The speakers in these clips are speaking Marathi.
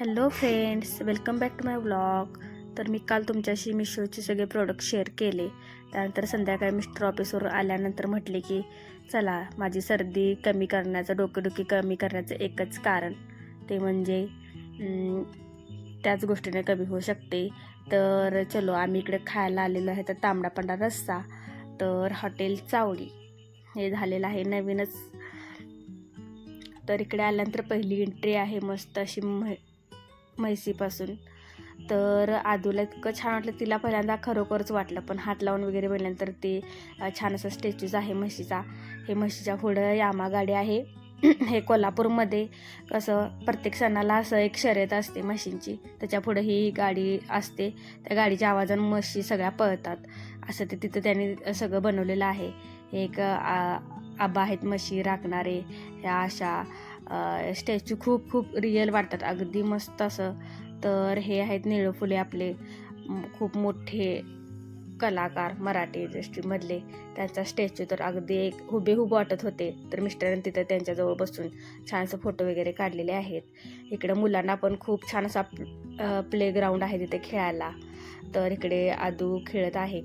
Hello friends welcome back to my blog तर मी काल तुमच्याशी मिशोचे सगळे प्रोडक्ट शेअर केले. त्यानंतर संध्याकाळी मिस्टर ऑफिसवर आल्यानंतर म्हटले की चला माझी सर्दी कमी करण्याचं डोकेदुखी कमी करण्याचं एकच कारण ते म्हणजे त्याच गोष्टीने कमी होऊ शकते. तर चलो आम्ही इकडे खायला आलेलो आहे तर तांबडा पांढरा रस्सा तर हॉटेल चावडी. हे झालेलं आहे नवीनच. तर इकडे आल्यानंतर पहिली एंट्री आहे मस्त अशी म्ह म्हैसीपासून. तर आदूला इतकं छान वाटलं तिला पहिल्यांदा खरोखरच वाटलं. पण हात लावून वगैरे बघितल्यानंतर ते छान असं स्टॅच्यूज आहे म्हशीचा. हे म्हशीच्या पुढं यामा गाडी आहे. हे कोल्हापूरमध्ये कसं प्रत्येक सणाला असं एक शर्यत असते म्हशींची. त्याच्या पुढं ही गाडी असते. त्या गाडीच्या आवाजानं म्हशी सगळ्या पळतात. असं ते तिथं त्यांनी सगळं बनवलेलं आहे. एक आबा आहेत म्हशी राखणारे ह्या अशा स्टॅच्यू खूप खूप रिअल वाटतात. अगदी मस्त असं. तर हे आहेत निळं फुले आपले. खूप मोठे कलाकार मराठी इंडस्ट्रीमधले. त्यांचा स्टॅच्यू तर अगदी एक हुबेहूब वाटत होते. तर मिस्टरांनी तिथं त्यांच्याजवळ बसून छानसं फोटो वगैरे काढलेले आहेत. इकडं मुलांना पण खूप छान असा प्लेग्राऊंड आहे तिथे खेळायला. तर इकडे आदू खेळत आहे.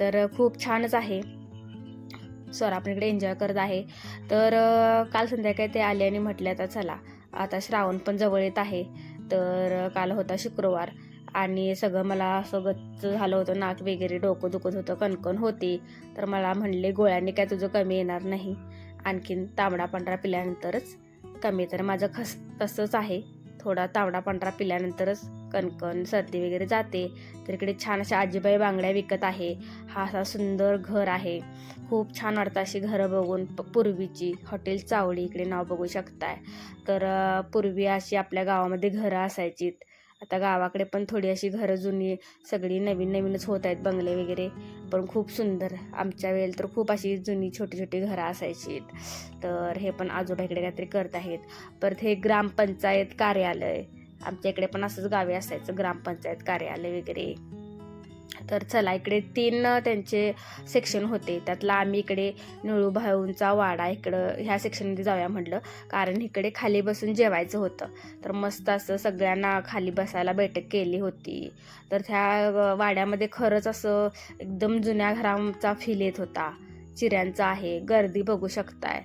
तर खूप छानच आहे. सर आपण इकडे एन्जॉय करत आहे. तर काल संध्याकाळी ते आले आणि म्हटले आता चला. आता श्रावण पण जवळ येत आहे. तर काल होता शुक्रवार. आणि सगळं मला असं गच्च झालं होतं नाक वगैरे डोकं दुखत होतं कणकण होती. तर मला म्हणले गोळ्यांनी काय तुझं कमी येणार नाही. आणखीन तांबडा पांढरा पिल्यानंतरच कमी तर माझं खस तसंच आहे. थोडा तांबडा पांढरा पिल्यानंतरच कणकण सर्दी वगैरे जाते. तर इकडे छान अशा आजीबाई बांगड्या विकत आहे. हा असा सुंदर घर आहे. खूप छान वाटतं अशी घरं बघून. पूर्वीची हॉटेल चावडी इकडे नाव बघू शकताय. तर पूर्वी अशी आपल्या गावामध्ये घरं असायची आता गावाकडे पण थोडी अशी घरं जुनी सगळी नवीन नवीनच होत आहेत बंगले वगैरे. पण खूप सुंदर. आमच्या वेळेला तर खूप अशी जुनी छोटी छोटी घरं असायची. तर हे पण आजोबा इकडे काहीतरी करत आहेत. परत हे ग्रामपंचायत कार्यालय. आमच्या इकडे पण असंच गावी असायचं ग्रामपंचायत कार्यालय वगैरे. तर चला इकडे तीन त्यांचे सेक्शन होते. त्यातला आम्ही इकडे निळू भाऊंचा वाडा इकडं ह्या सेक्शनमध्ये जाऊया म्हटलं. कारण इकडे खाली बसून जेवायचं होतं. तर मस्त असं सगळ्यांना खाली बसायला बैठक केली होती. तर त्या वाड्यामध्ये खरंच असं एकदम जुन्या घरांचा फील येत होता. चिऱ्यांचा आहे. गर्दी बघू शकताय.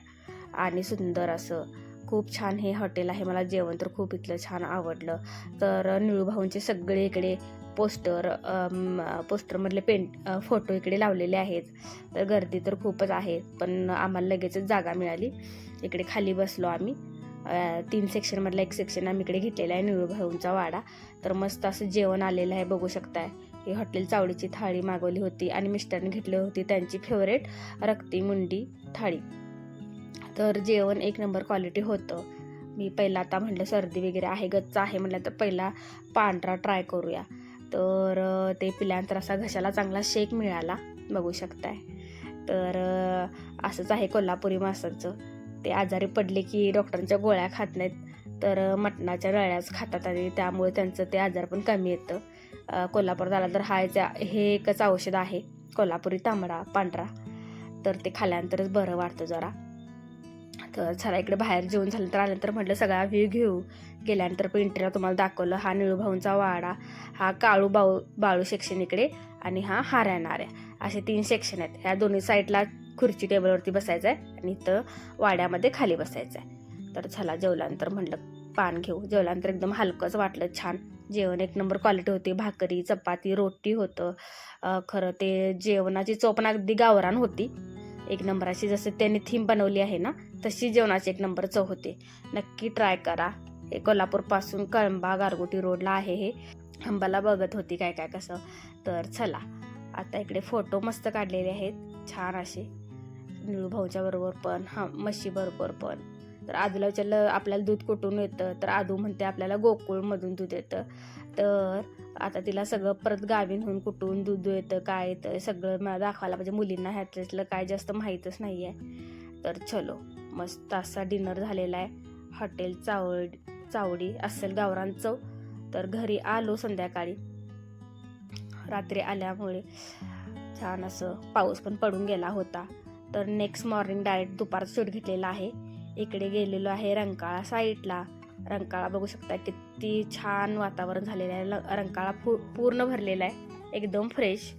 आणि सुंदर असं. खूप छान हे हॉटेल आहे. मला जेवण तर खूप इथलं छान आवडलं. तर निळूभाऊंचे सगळे इकडे पोस्टर पोस्टरमधले पेंट फोटो इकडे लावलेले आहेत. तर गर्दी तर खूपच आहे पण आम्हाला लगेचच जागा मिळाली. इकडे खाली बसलो आम्ही. तीन सेक्शनमधला एक सेक्शन आम्ही इकडे घेतलेला आहे निळूभाऊंचा वाडा. तर मस्त असं जेवण आलेलं आहे बघू शकताय. ही हॉटेल चावडीची थाळी मागवली होती आणि मिस्टरने घेतली होती त्यांची फेवरेट रक्ती मुंडी थाळी. तर जेवण एक नंबर क्वालिटी होतं. मी पहिला आता म्हटलं सर्दी वगैरे आहे गच्च आहे म्हटलं तर पहिला पांढरा ट्राय करूया. तर ते पिल्यानंतर असा घशाला चांगला शेक मिळाला बघू शकताय. तर असंच आहे कोल्हापुरी मासांचं. ते आजारी पडले की डॉक्टरांच्या गोळ्या खात नाहीत तर मटणाच्या नळ्याच खातात आणि त्यामुळे त्यांचं ते आजार पण कमी येतं. अ, कोल्हापुरात आला तर हा हे एकच औषध आहे कोल्हापुरी तांबडा पांढरा. तर ते खाल्यानंतरच बरं वाटतं जरा. तर चला इकडे बाहेर जेवण झाल्यानंतर आल्यानंतर म्हटलं सगळा व्ह्यू घेऊ. गेल्यानंतर पण इंटरव्ह्यू तुम्हाला दाखवलं हा निळूभाऊंचा वाडा हा काळू बाऊ बाळू सेक्शन इकडे आणि हा हाऱ्यानाऱ्या असे तीन सेक्शन आहेत. ह्या दोन्ही साईडला खुर्ची टेबलवरती बसायचं आहे आणि इथं वाड्यामध्ये खाली बसायचं आहे. तर चला जेवल्यानंतर म्हटलं पान घेऊ. जेवल्यानंतर एकदम हलकंच वाटलं छान. जेवण एक नंबर क्वालिटी होती. भाकरी चपाती रोटी होतं. खरं ते जेवणाची चोपण अगदी गावरान होती. एक नंबराची जसं त्यांनी थीम बनवली आहे ना तशी जेवणाची एक नंबर चव होते. नक्की ट्राय करा. हे कोल्हापूरपासून कळंबा गारगोटी रोडला आहे हे. अंबाला बघत होती काय काय कसं. तर चला आता इकडे फोटो मस्त काढलेले आहेत. छान असे. निळू भाऊच्या बरोबर पण हा म्हशीबरोबर पण. तर आदूला विचारलं आपल्याला दूध कुठून येतं? तर आदू म्हणते आपल्याला गोकुळमधून दूध येतं. तर आता तिला सगळं परत गावी कुठून दूध येतं काय येतं सगळं मला दाखवायला पाहिजे. मुलींना ह्यातलं काय जास्त माहीतच नाही आहे तर चलो. मस्त असा डिनर झालेला आहे. हॉटेल चावड चावडी असेल गावरान चव. तर घरी आलो संध्याकाळी. रात्री आल्यामुळे छान असं पाऊस पण पडून गेला होता. तर नेक्स्ट मॉर्निंग डायरेक्ट दुपारचं शूट घेतलेला आहे. इकडे गेलेलो आहे रंकाळा साईडला रंकाळा बघू शकता किती छान वातावरण झालेलं आहे. रंकाळा फु पूर्ण भरलेला आहे. एकदम फ्रेश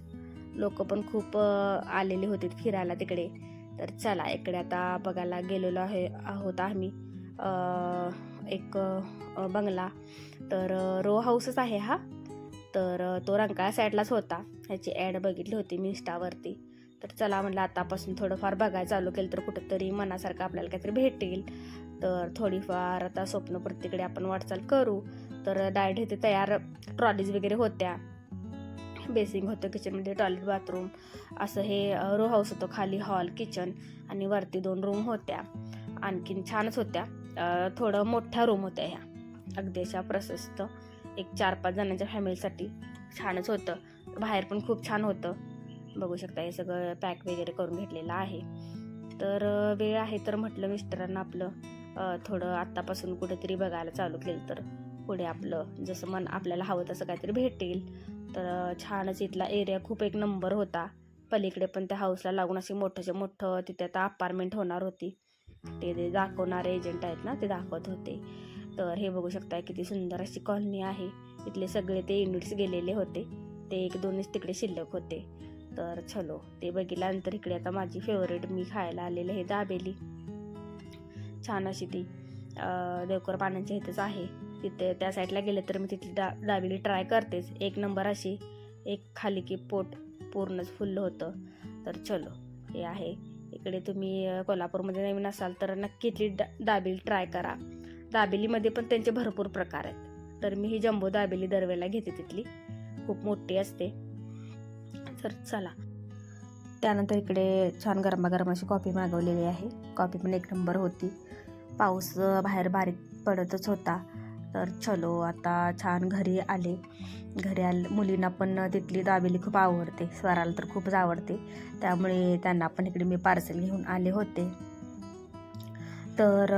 लोक पण खूप आलेले होते फिरायला तिकडे. तर चला इकडे आता बघायला गेलेलो आहे आहोत आम्ही. एक बंगला. तर रो हाऊसच आहे हा. तर तो रंकाळा साईडलाच होता. ह्याची ॲड बघितली होती मी इंस्टावरती. तर चला म्हटलं आतापासून थोडंफार बघायला चालू केलं तर कुठंतरी मनासारखं आपल्याला काहीतरी भेटेल. तर थोडीफार आता स्वप्नपूर्तीकडे आपण वाटचाल करू. तर डायरेक्ट इथे तयार ट्रॉलीज वगैरे होत्या. बेसिंग होतं किचनमध्ये टॉयलेट बाथरूम असं हे रो हाऊस होतं खाली हॉल किचन आणि वरती दोन रूम होत्या. आणखीन छानच होत्या. थोडं मोठ्या रूम होत्या ह्या. अगदी अशा प्रशस्त. एक चार पाच जणांच्या फॅमिलीसाठी छानच होतं. बाहेर पण खूप छान होतं. बघू शकता हे सगळं पॅक वगैरे करून घेतलेलं आहे. तर वेळ आहे तर म्हटलं मिस्टरांना आपलं थोडं आत्तापासून कुठेतरी बघायला चालू केलं तर पुढे आपलं जसं मन आपल्याला हवं तसं काहीतरी भेटेल. तर छानच इथला एरिया खूप एक नंबर होता. पलीकडे पण त्या हाऊसला लागून अशी मोठंच्या मोठं तिथे आता अपार्टमेंट होणार होती. ते जे दाखवणारे एजंट आहेत ना ते दाखवत होते. तर हे बघू शकता किती सुंदर अशी कॉलनी आहे. इथले सगळे ते युनिट्स गेलेले होते. ते एक दोनच तिकडे शिल्लक होते. तर चलो ते बघितल्यानंतर इकडे आता माझी फेवरेट मी खायला आलेले हे दाबेली. छान अशी ती. देवकर पाण्याच्या इथेच आहे. तिथे त्या साईडला गेले तर मी तिथली दा दाबेली ट्राय करतेच. एक नंबर अशी एक खाली की पोट पूर्णच फुललं होतं. तर चलो हे आहे. इकडे तुम्ही कोल्हापूरमध्ये नवीन असाल तर नक्की ती डा दाबेली ट्राय करा. दाबेलीमध्ये पण त्यांचे भरपूर प्रकार आहेत. तर मी ही जम्बो दाबेली दरवेळेला घेते तिथली. खूप मोठी असते. तर चला. त्यानंतर इकडे छान गरमागरम अशी कॉफी मागवलेली आहे. कॉफी पण एक नंबर होती. पाऊस बाहेर बारीक पडतच होता. तर चलो आता छान घरी आले. घरी आले मुलींना पण तिथली दाबेली खूप आवडते. स्वराला तर खूपच आवडते. त्यामुळे त्यांना पण इकडे मी पार्सल घेऊन आले होते. तर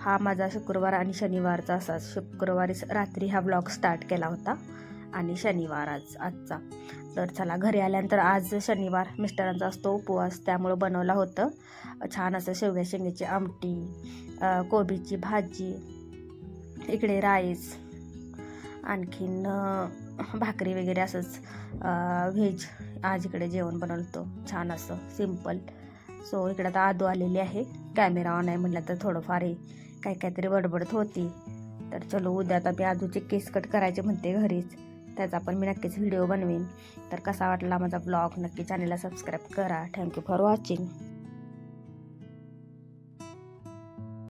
हा माझा शुक्रवार आणि शनिवारचा असा शुक्रवारी रात्री हा ब्लॉग स्टार्ट केला होता. आणि शनिवार आज आजचा. तर चला घरी आल्यानंतर आज शनिवार मिस्टरांचा असतो उपवास त्यामुळं बनवला होतं. छान असं शेवग्या शेंगेची आमटी कोबीची भाजी इकडे राईस आणखीन भाकरी वगैरे असंच व्हेज आज इकडे जेवण बनवलं होतं छान असं सिंपल सो इकडे आता आदू आलेली आहे. कॅमेरा ऑन आहे म्हटलं तर थोडंफार आहे काही काहीतरी बडबडत होती. तर चलो उद्या आता मी आजूचे केस कट करायचे म्हणते घरीच. त्याचा पण मी नक्कीच व्हिडिओ बनवेन. तर कसा वाटला माझा ब्लॉग नक्की चॅनलला सबस्क्राईब करा. Thank you for watching